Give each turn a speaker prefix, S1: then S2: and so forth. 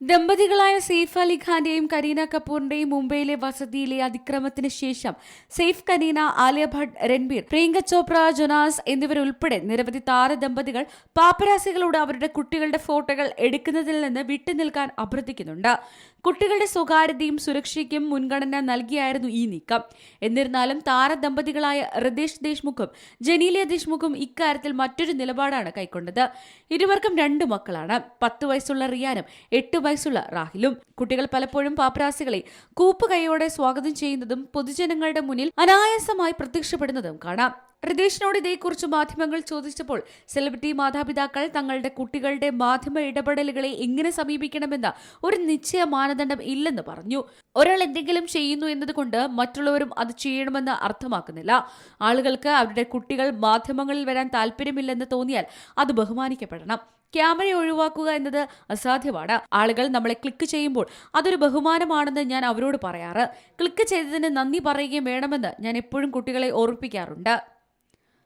S1: ദമ്പതികളായ സെയ്ഫ് അലി ഖാന്റെയും കരീന കപൂറിന്റെയും മുംബൈയിലെ വസതിയിലെ അതിക്രമത്തിന് ശേഷം സെയ്ഫ് കരീന ആലിയ ഭട്ട് രൺബീർ പ്രിയങ്ക ചോപ്ര ജൊനാസ് എന്നിവരുൾപ്പെടെ നിരവധി താര ദമ്പതികൾ പാപ്പരാസികളോട് അവരുടെ കുട്ടികളുടെ ഫോട്ടോകൾ എടുക്കുന്നതിൽ നിന്ന് വിട്ടുനിൽക്കാൻ അഭ്യർത്ഥിക്കുന്നുണ്ട്. കുട്ടികളുടെ സ്വകാര്യതയും സുരക്ഷയ്ക്കും മുൻഗണന നൽകിയായിരുന്നു ഈ നീക്കം. എന്നിരുന്നാലും താര ദമ്പതികളായ റിതേഷ് ദേശ്മുഖും ജനീലിയ ദേശ്മുഖും ഇക്കാര്യത്തിൽ മറ്റൊരു നിലപാടാണ് കൈക്കൊണ്ടത്. ഇരുവർക്കും രണ്ട് മക്കളാണ്. പത്ത് വയസ്സുള്ള റിയാനും എട്ട് വയസ്സുള്ള റാഹിലും കുട്ടികൾ പലപ്പോഴും പാപ്പരാസികളെ കൂപ്പുകൈയോടെ സ്വാഗതം ചെയ്യുന്നതും പൊതുജനങ്ങളുടെ മുന്നിൽ അനായാസമായി പ്രത്യക്ഷപ്പെടുന്നതും കാണാം. റിതേഷിനോട് ഇതേക്കുറിച്ച് മാധ്യമങ്ങൾ ചോദിച്ചപ്പോൾ സെലിബ്രിറ്റി മാതാപിതാക്കൾ തങ്ങളുടെ കുട്ടികളുടെ മാധ്യമ ഇടപെടലുകളെ എങ്ങനെ സമീപിക്കണമെന്ന ഒരു നിശ്ചയ മാനദണ്ഡം ഇല്ലെന്ന് പറഞ്ഞു. ഒരാൾ എന്തെങ്കിലും ചെയ്യുന്നു എന്നതുകൊണ്ട് മറ്റുള്ളവരും അത് ചെയ്യണമെന്ന് അർത്ഥമാക്കുന്നില്ല. ആളുകൾക്ക് അവരുടെ കുട്ടികൾ മാധ്യമങ്ങളിൽ വരാൻ താല്പര്യമില്ലെന്ന് തോന്നിയാൽ അത് ബഹുമാനിക്കപ്പെടണം. ക്യാമറ ഒഴിവാക്കുക എന്നത് അസാധ്യമാണ്. ആളുകൾ നമ്മളെ ക്ലിക്ക് ചെയ്യുമ്പോൾ അതൊരു ബഹുമാനമാണെന്ന് ഞാൻ അവരോട് പറയാറ്. ക്ലിക്ക് ചെയ്തതിന് നന്ദി പറയുകയും വേണമെന്ന് ഞാൻ എപ്പോഴും കുട്ടികളെ ഓർപ്പിക്കാറുണ്ട്